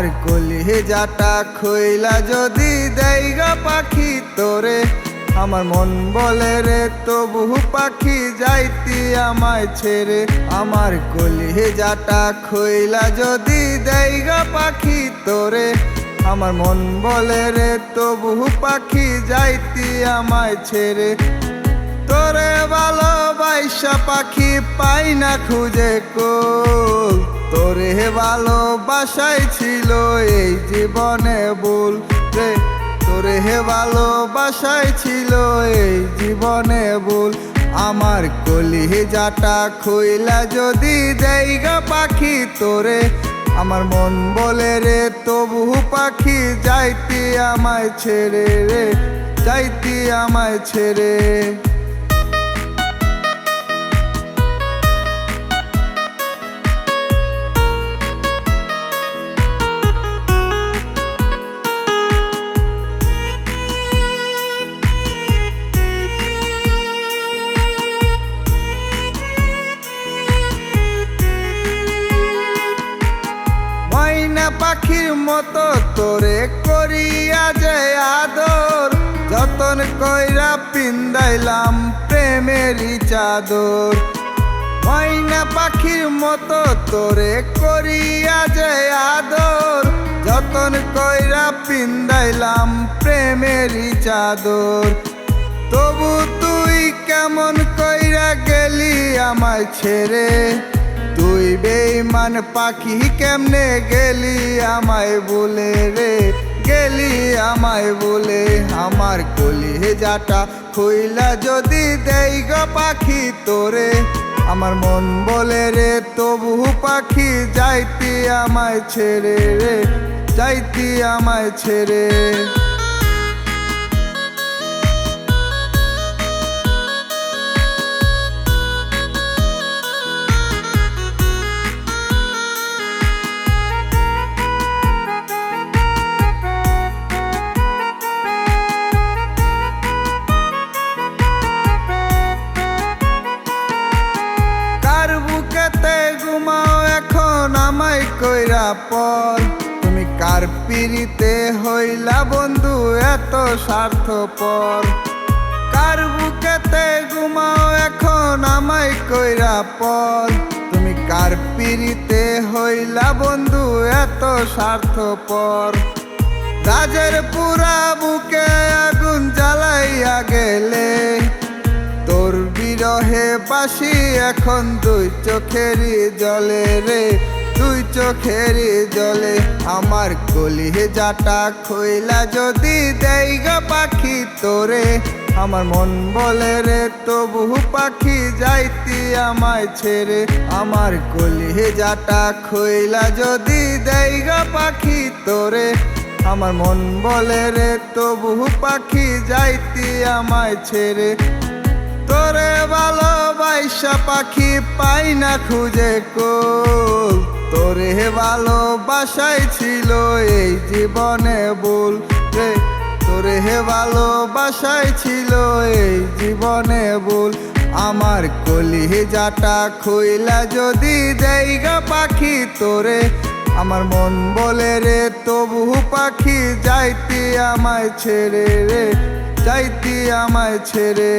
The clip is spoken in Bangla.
আমার কলি যাটা খইলা যদি দেইগা পাখি তোরে, আমার মন বলে রে, তবু পাখি যাইতি আমায় ছেড়ে। আমার কলি যাটা খইলা যদি দেইগা পাখি তোরে, আমার মন বলে রে, তবু পাখি যাইতি আমায় ছেড়ে। তোরে ভালোবাসা পাখি পাই না খুঁজে কো ভালোবাসাই ছিল এই জীবনে ভুল রে। তোরে ভালোবাসাই ছিল এই জীবনে ভুল। আমার কলি যাটা খুইলা যদি দেইগা পাখি তোরে। আমার মন বলে রে, তবু পাখি যাইতি আমায় ছেড়ে রে, যাইতি আমায় ছেড়ে। পাখির মতো তোরে করিয়া যে আদর, যতন কইরা পিন্দাইলাম প্রেমেরই চাদর। ময়না পাখির মতো তোরে করিয়া যে আদর, যতন কইরা পিন্দাইলাম প্রেমেরই চাদর। তবু তুই কেমন কইরা গেলি আমায় ছেড়ে? তুই বেইমান পাখি কেমনে গেলি আমায় বলে রে? গেলি আমায় বলে আমার কলি যাটা খুইলা যদি দেই গো পাখি তোরে। আমার মন বলে রে, তবু পাখি যাইতি আমায় ছেড়ে রে, যাইতি আমায় ছেড়ে। কইরা পর। তুমি কার পিড়িতে হইলা বন্ধু, এত স্বার্থপর। কার বুকেতে ঘুমাও এখন আমায় কইরা পর। তুমি কার পিড়িতে হইলা বন্ধু, এত স্বার্থপর। রাজের পুরা বুকে আগুন জ্বালাইয়া গেলে। তোর বিরহে বাসি এখন দুই চোখেরই জলে রে। দুই চোখের জলে আমার কলি যাটা খইলা যদি দেই গো পাখি তোরে। আমার মন বলে রে, তবু পাখি যাইতি আমায় ছেড়ে। আমার কলি যাটা খইলা যদি দেই গো পাখি তোরে। আমার মন বলে রে, তবু পাখি যাইতি আমায় ছেড়ে। তোরে ভালোবাসা পাখি পাই না খুঁজে কোল তোরে ভালোবাসাই ছিল এই জীবনে ভুল রে। তোরে ভালোবাসাই ছিল এই জীবনে ভুল। আমার কলি যাটা খুইলা যদি দেই গা পাখি তোরে। আমার মন বলে রে, তবু পাখি যাইতি আমায় ছেড়ে রে, যাইতি আমায় ছেড়ে।